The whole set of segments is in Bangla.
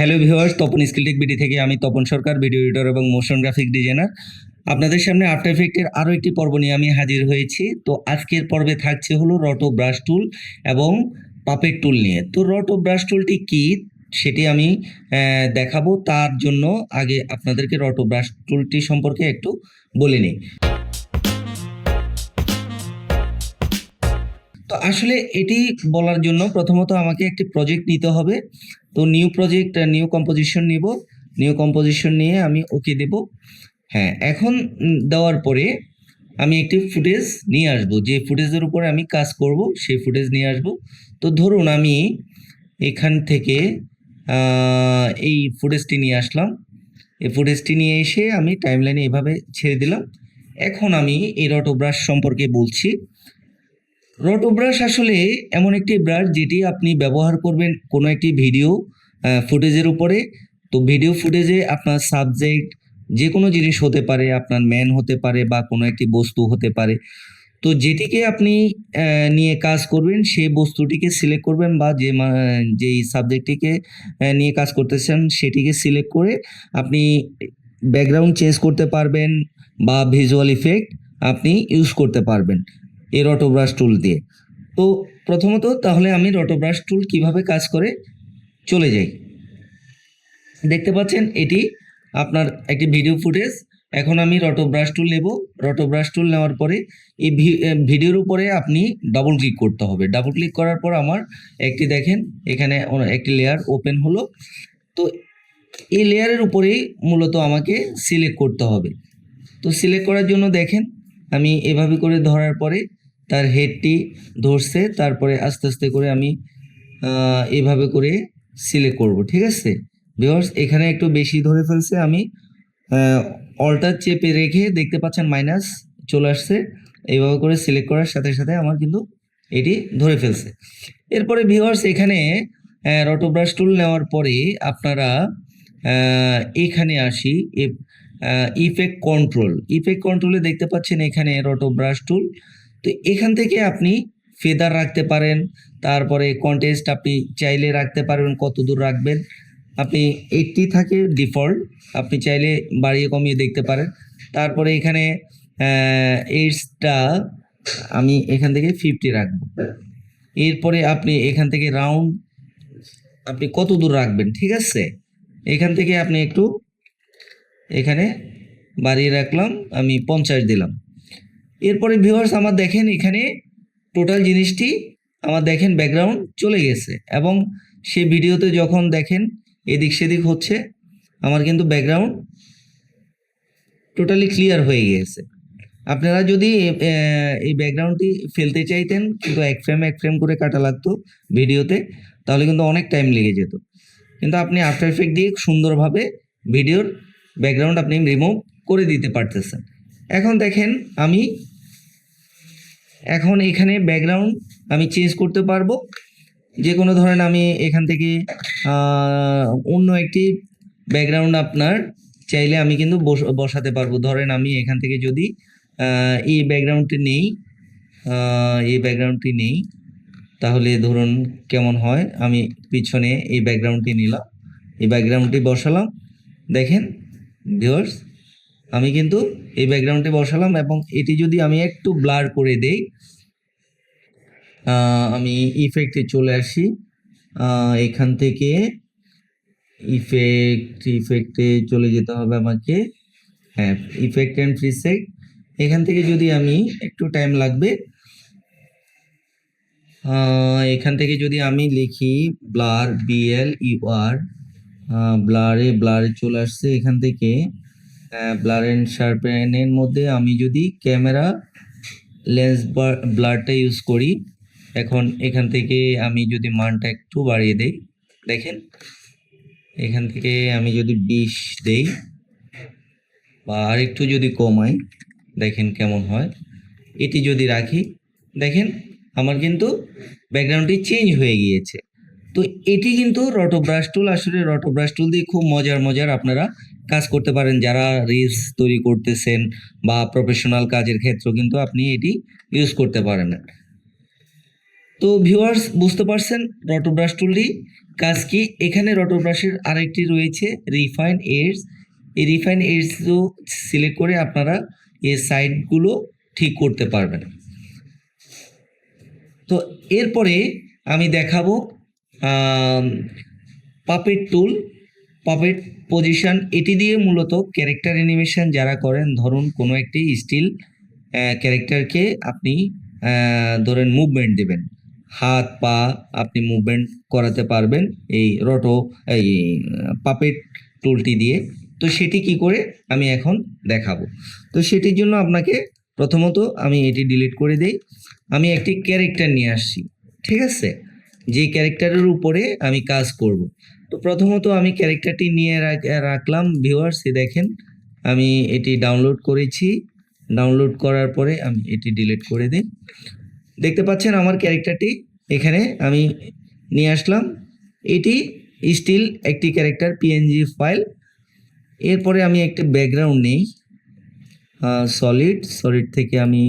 Hello viewers Tapan skilltech BD থেকে আমি তপন সরকার ভিডিও এডিটর এবং মোশন গ্রাফিক ডিজাইনার আপনাদের সামনে আফটার এফেক্টের আরও একটি পর্ব নিয়ে আমি হাজির হয়েছি। তো আজকের পর্বে থাকছে হলো রটো ব্রাশ টুল এবং পাপের টুল নিয়ে। তো রটো ব্রাশ টুলটি কী সেটি আমি দেখাবো। তার জন্য আগে আপনাদেরকে রটো ব্রাশ টুলটি সম্পর্কে একটু বলে নিই। তো আসলে এটি বলার জন্য প্রথমত আমাকে একটি প্রজেক্ট নিতে হবে। তো নিউ প্রজেক্ট নিউ কম্পোজিশন নিব। নিউ কম্পোজিশন নিয়ে আমি ওকে দেব। হ্যাঁ এখন দেওয়ার পরে আমি একটি ফুটেজ নিয়ে আসব। যে ফুটেজের উপরে আমি কাজ করব, সেই ফুটেজ নিয়ে আসব। তো ধরুন আমি এখান থেকে এই ফুটেজটি নিয়ে আসলাম। এই ফুটেজটি নিয়ে এসে আমি টাইমলাইনে এভাবে ছেড়ে দিলাম। এখন আমি এই রটো ব্রাশ সম্পর্কে বলছি। রটো ব্রাশ আসলে এমন একটি ব্রাশ যেটি আপনি ব্যবহার করবেন কোনো একটি ভিডিও ফুটেজের উপরে। তো ভিডিও ফুটেজে আপনার সাবজেক্ট যে কোনো জিনিস হতে পারে, আপনার ম্যান হতে পারে বা কোনো একটি বস্তু হতে পারে। তো যেটিকে আপনি নিয়ে কাজ করবেন সেই বস্তুটিকে সিলেক্ট করবেন বা যে যেই সাবজেক্টটিকে নিয়ে কাজ করতেছেন সেটিকে সিলেক্ট করে আপনি ব্যাকগ্রাউন্ড চেঞ্জ করতে পারবেন বা ভিজুয়াল ইফেক্ট আপনি ইউজ করতে পারবেন। এই রটো ব্রাশ টুল দিয়ে। তো প্রথমত তাহলে আমি রটো ব্রাশ টুল কীভাবে কাজ করে চলে যাই। দেখতে পাচ্ছেন, এটি আপনার একটি ভিডিও ফুটেজ এখন আমি রটো ব্রাশ টুল নেব। রটো ব্রাশ টুল নেওয়ার পরে এই ভিডিওর উপরে আপনি ডাবল ক্লিক করতে হবে। ডাবল ক্লিক করার পর আমার একটি দেখেন, এখানে একটি লেয়ার ওপেন হলো। তো এই লেয়ারের উপরেই মূলত আমাকে সিলেক্ট করতে হবে। তো সিলেক্ট করার জন্য দেখেন, আমি এভাবে করে ধরার পরে তার হেডটি ধরছে, তারপরে আস্তে আস্তে করে আমি এভাবে করে সিলেক্ট করব, ঠিক আছে? ভিউয়ার্স এখানে একটু বেশি ধরে ফেলছে আমি অল্টার চেপে রেখে দেখতে পাচ্ছেন মাইনাস চলে আসছে এইভাবে করে সিলেক্ট করার সাথে সাথে আমার কিন্তু এটি ধরে ফেলছে। এরপরে ভিউয়ার্স এখানে রটো ব্রাশ টুল নেওয়ার পরে আপনারা এখানে আসি ইফেক্ট কন্ট্রোল ইফেক্ট কন্ট্রোলে দেখতে পাচ্ছেন এখানে রটো ব্রাশ টুল তো এখান থেকে আপনি ফেদার রাখতে পারেন, তারপরে কন্টেস্ট আপনি চাইলে রাখতে পারবেন, কত দূর রাখবেন। আপনি এইটটি থাকে ডিফল্ট আপনি চাইলে বাড়িয়ে কমিয়ে দেখতে পারেন। তারপরে এখানে এইটসটা আমি এখান থেকে ফিফটি রাখব। এরপরে আপনি এখান থেকে রাউন্ড আপনি কত দূর রাখবেন, ঠিক আছে? এখান থেকে আপনি একটু, এখানে বাড়িয়ে রাখলাম, আমি পঞ্চাশ দিলাম। এরপরে ভিউয়ার্স আমার দেখেন এখানে টোটাল জিনিসটি আমার দেখেন ব্যাকগ্রাউন্ড চলে গেছে এবং সে ভিডিওতে যখন দেখেন এদিক সেদিক হচ্ছে, আমার কিন্তু ব্যাকগ্রাউন্ড টোটালি ক্লিয়ার হয়ে গিয়েছে। আপনারা যদি এই ব্যাকগ্রাউন্ডটি ফেলতে চাইতেন, কিন্তু এক ফ্রেম এক ফ্রেম করে কাটা লাগতো ভিডিওতে, তাহলে কিন্তু অনেক টাইম লেগে যেত। কিন্তু আপনি আফটার এফেক্ট দিয়ে সুন্দরভাবে ভিডিওর ব্যাকগ্রাউন্ড আপনি রিমুভ করে দিতে পারতেছেন। এখন দেখেন আমি এখন এখানে ব্যাকগ্রাউন্ড আমি চেঞ্জ করতে পারব। যে কোনো ধরেন আমি এখান থেকে অন্য একটি ব্যাকগ্রাউন্ড আপনার চাইলে আমি কিন্তু বস- বসাতে পারব। ধরেন আমি এখান থেকে যদি এই ব্যাকগ্রাউন্ডটি নেই এই ব্যাকগ্রাউন্ডটি নেই, তাহলে ধরুন কেমন হয়? আমি পিছনে এই ব্যাকগ্রাউন্ডটি নিলাম, এই ব্যাকগ্রাউন্ডটি বসালাম। দেখেন ভিউয়ার্স আমি কিন্তু এই ব্যাকগ্রাউন্ডে বসালাম এবং এটি যদি আমি একটু ব্লার করে দেই আমি ইফেক্টে চলে আসি। এখান থেকে ইফেক্ট ইফেক্টে চলে যেতে হবে আমাকে। হ্যাঁ ইফেক্ট অ্যান্ড প্রিসেট এখান থেকে যদি আমি একটু টাইম লাগবে এখান থেকে যদি আমি লিখি ব্লার বিএল ইউআর ব্লারে ব্লারে চলে আসছে এখান থেকে। ব্লার অ্যান্ড শার্পেনের মধ্যে আমি যদি ক্যামেরা লেন্স ব্লারটা ইউজ করি, এখন এখান থেকে আমি যদি মানটা একটু বাড়িয়ে দেই, দেখেন, এখান থেকে আমি যদি বিশ দেই বা আরেকটু যদি কমাই, দেখেন কেমন হয়। এটি যদি রাখি, দেখেন, আমার কিন্তু ব্যাকগ্রাউন্ডটি চেঞ্জ হয়ে গিয়েছে। তো এটি কিন্তু রটো ব্রাশ টুল আসলে রটো ব্রাশ টুল দিয়ে খুব মজার মজার আপনারা কাজ করতে পারেন, যারা রিলস তৈরি করতেছেন বা প্রফেশনাল কাজের ক্ষেত্রেও কিন্তু আপনি এটি ইউজ করতে পারেন। তো ভিউয়ার্স বুঝতে পারছেন রটোব্রাশ টুলটি? কাজ কি? এখানে রটোব্রাশের আরেকটি রয়েছে রিফাইন এডস এই রিফাইন এডসও সিলেক্ট করে আপনারা এই সাইডগুলো ঠিক করতে পারবেন। তো এরপরে আমি দেখাবো পাপেট টুল পাপেট পজিশন এটি দিয়ে মূলত ক্যারেক্টার অ্যানিমেশন যারা করেন, ধরুন কোনো একটি স্টিল ক্যারেক্টারকে আপনি ধরেন মুভমেন্ট দেবেন। হাত, পা আপনি মুভমেন্ট করাতে পারবেন এই রটো এই পাপেট টুলটি দিয়ে। তো সেটি কি করে আমি এখন দেখাবো। তো সেটির জন্য আপনাকে প্রথমত আমি এটি ডিলিট করে দেই। আমি একটি ক্যারেক্টার নিয়ে আসছি, ঠিক আছে? যে ক্যারেক্টারের উপরে আমি কাজ করব। তো প্রথমত আমি ক্যারেক্টারটি নিয়ে রাখলাম ভিউয়ার্স দেখেন, আমি এটি ডাউনলোড করেছি ডাউনলোড করার পরে আমি এটি ডিলিট করে দিই। দেখতে পাচ্ছেন আমার ক্যারেক্টারটি এখানে আমি নিয়ে আসলাম, এটি স্টিল একটি ক্যারেক্টার পিএনজি ফাইল এরপরে আমি একটা ব্যাকগ্রাউন্ড নেই সলিড সলিড থেকে আমি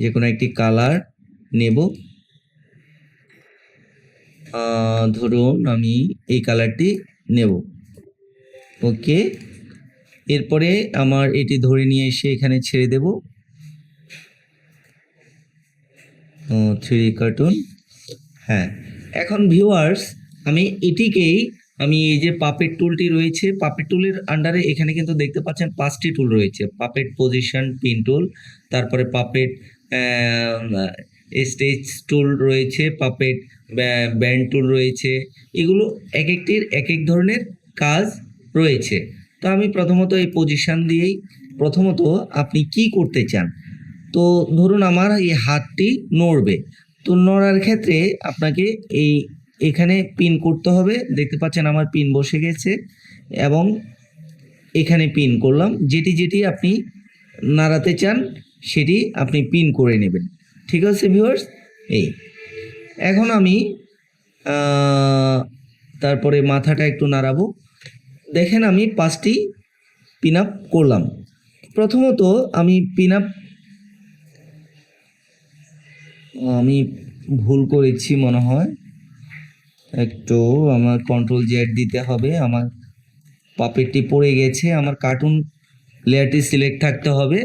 যে কোনো একটি কালার নেব। ধরুন আমি এই কালারটি নেব। ওকে এরপরে আমার এটি ধরে নিয়ে এসে এখানে ছেড়ে দেব। থ্রি কার্টুন হ্যাঁ। এখন ভিউয়ার্স আমি এটিকেই, আমি এই যে পাপের টুলটি রয়েছে পাপের টুলের আন্ডারে এখানে কিন্তু দেখতে পাচ্ছেন পাঁচটি টুল রয়েছে। পাপেট পজিশন পিন টুল তারপরে পাপেট স্টেজ টুল রয়েছে পাপেট ব্যান্ড টুল রয়েছে, এগুলো এক একটির এক এক ধরনের কাজ রয়েছে। তো আমি প্রথমত এই পজিশন দিয়েই প্রথমত আপনি কি করতে চান? তো ধরুন আমার এই হাতটি নড়বে, তো নড়ার ক্ষেত্রে আপনাকে এই এখানে পিন করতে হবে, দেখতে পাচ্ছেন আমার পিন বসে গেছে, এবং এখানে পিন করলাম, যেটি যেটি আপনি নাড়াতে চান, সেটি আপনি পিন করে নেবেন। ঠিক আছে ভিউয়ার্স এই। এখন আমি তারপরে মাথাটা একটু নাড়াবো। দেখেন আমি পাঁচটি পিন আপ করলাম। প্রথমত আমি পিন আপ আমি ভুল করেছি মনে হয়। একটু আমার কন্ট্রোল জেড দিতে হবে, আমার পাপেটটি পড়ে গেছে, আমার কার্টুন লেয়ারটি সিলেক্ট থাকতে হবে।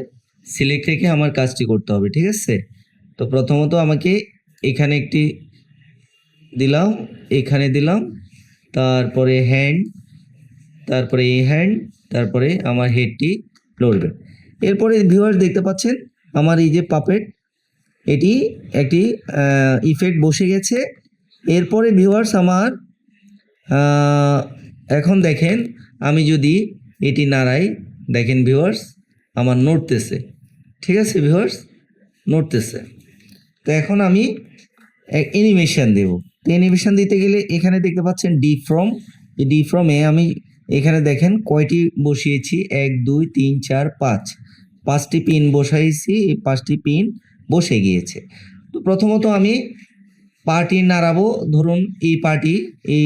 সিলেক্ট রেখে আমার কাজটি করতে হবে, ঠিক আছে? তো প্রথমত আমাকে এখানে একটি দিলাম, এখানে দিলাম, তারপরে হ্যান্ড তারপরে এই হ্যান্ড তারপরে আমার হেডটি লড়বে। এরপরে ভিউয়ার দেখতে পাচ্ছেন, আমার এই যে পাপেট এটি একটি ইফেক্ট বসে গেছে। এরপরে ভিউয়ার্স আমার এখন দেখেন, আমি যদি এটি নাড়াই, দেখেন ভিউয়ার্স আমার নড়তেছে। ঠিক আছে ভিউয়ার্স নড়তেছে। তো এখন আমি অ্যানিমেশন দেব। তো অ্যানিমেশন দিতে গেলে এখানে দেখতে পাচ্ছেন ডি ফ্রম এই ডি ফ্রমে আমি এখানে দেখেন কয়টি বসিয়েছি? এক, দুই, তিন, চার, পাঁচ। পাঁচটি পিন বসাইছি, এই পাঁচটি পিন বসে গিয়েছে। তো প্রথমত আমি পার্টি নাড়াবো। ধরুন এই পার্টি এই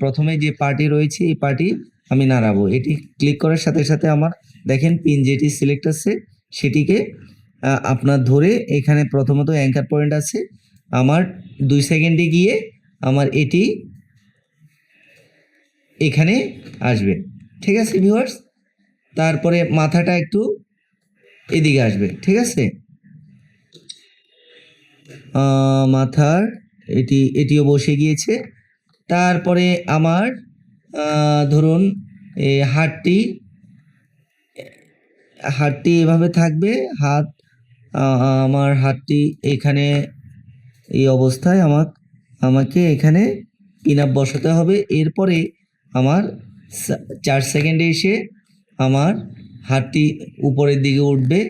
প্রথমে যে পার্টি রয়েছে, এই পার্টি আমি নাড়াবো। এটি ক্লিক করার সাথে সাথে আমার দেখেন পিন যেটি সিলেক্ট আছে, সেটিকে আপনার ধরে এখানে প্রথমত অ্যাঙ্কার পয়েন্ট আছে। আমার দুই সেকেন্ডে গিয়ে আমার এটি এখানে আসবে। ঠিক আছে ভিউয়ার্স তারপরে মাথাটা একটু এদিকে আসবে। ঠিক আছে? মাথার এটি, এটিও বসে গিয়েছে। তারপরে আমার ধরুন হাতটি হাতটি এভাবে থাকবে, হাত আমার হাতটি এখানে, এই অবস্থায় আমার আমাকে এখানে পিন আপ বসাতে হবে। এরপরে আমার চার সেকেন্ডে এসে আমার হাতটি উপরের দিকে উঠবে।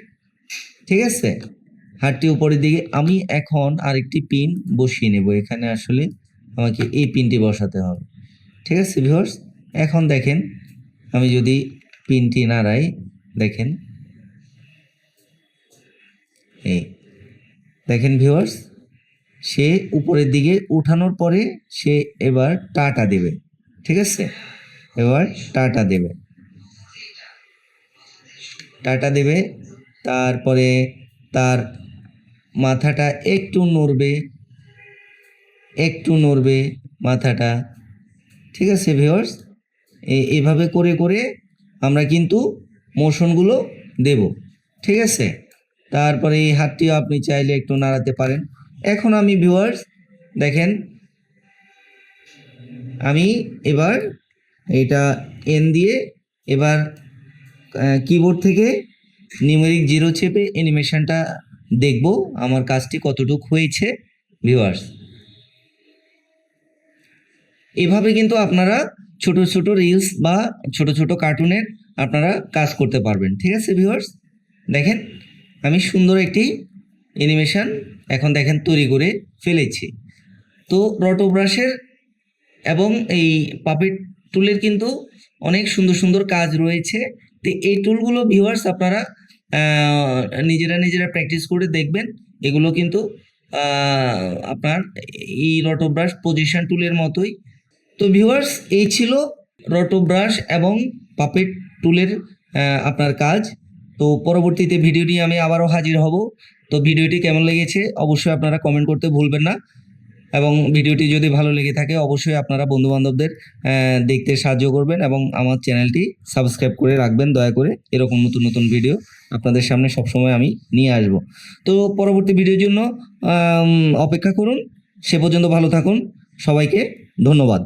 ঠিক আছে? হাতটি উপরের দিকে, আমি এখন আরেকটি পিন বসিয়ে নেব। এখানে আসলে আমাকে এই পিনটি বসাতে হবে। ঠিক আছে ভিউয়ার্স এখন দেখেন, আমি যদি পিনটি নাড়াই, দেখেন এই। দেখেন ভিউয়ার্স সে উপরের দিকে উঠানোর পরে সে এবার টাটা দেবে, ঠিক আছে? এবার টাটা দেবে। টাটা দেবে, তারপরে তার মাথাটা একটু নড়বে একটু নড়বে মাথাটা, ঠিক আছে ভিউয়ার্স এভাবে করে করে আমরা কিন্তু মোশনগুলো দেব, ঠিক আছে? তারপরে এই হাতটিও আপনি চাইলে একটু নাড়াতে পারেন। এখন আমি ভিউয়ার্স দেখেন, আমি এবার এটা এন দিয়ে এবার কিবোর্ড থেকে নিউমেরিক জিরো চেপে অ্যানিমেশনটা দেখব আমার কাজটি কতটুক হয়েছে ভিউয়ার্স এভাবে কিন্তু আপনারা ছোট ছোট রিলস বা ছোট ছোট কার্টুনের আপনারা কাজ করতে পারবেন, ঠিক আছে ভিউয়ার্স দেখেন আমি সুন্দর একটি অ্যানিমেশন এখন দেখেন তৈরি করে ফেলেছি। তো রটোব্রাশের এবং এই পাপেট টুলের কিন্তু অনেক সুন্দর সুন্দর কাজ রয়েছে। তো এই টুলগুলো ভিউয়ার্স আপনারা নিজেরা নিজেরা প্র্যাকটিস করে দেখবেন। এগুলো কিন্তু আপনার এই রটোব্রাশ পজিশন টুলের মতোই। তো ভিউয়ার্স এই ছিল রটোব্রাশ এবং পাপেট টুলের আপনার কাজ। তো পরবর্তীতে ভিডিও নিয়ে আমি আবারও হাজির হব। তো ভিডিওটি কেমন লেগেছে অবশ্যই আপনারা কমেন্ট করতে ভুলবেন না। এবং ভিডিওটি যদি ভালো লেগে থাকে অবশ্যই আপনারা বন্ধুবান্ধবদের দেখতে সাহায্য করবেন এবং আমার চ্যানেলটি সাবস্ক্রাইব করে রাখবেন দয়া করে। এরকম নতুন নতুন ভিডিও আপনাদের সামনে সবসময় আমি নিয়ে আসব। তো পরবর্তী ভিডিওর জন্য অপেক্ষা করুন। সে পর্যন্ত ভালো থাকুন। সবাইকে ধন্যবাদ।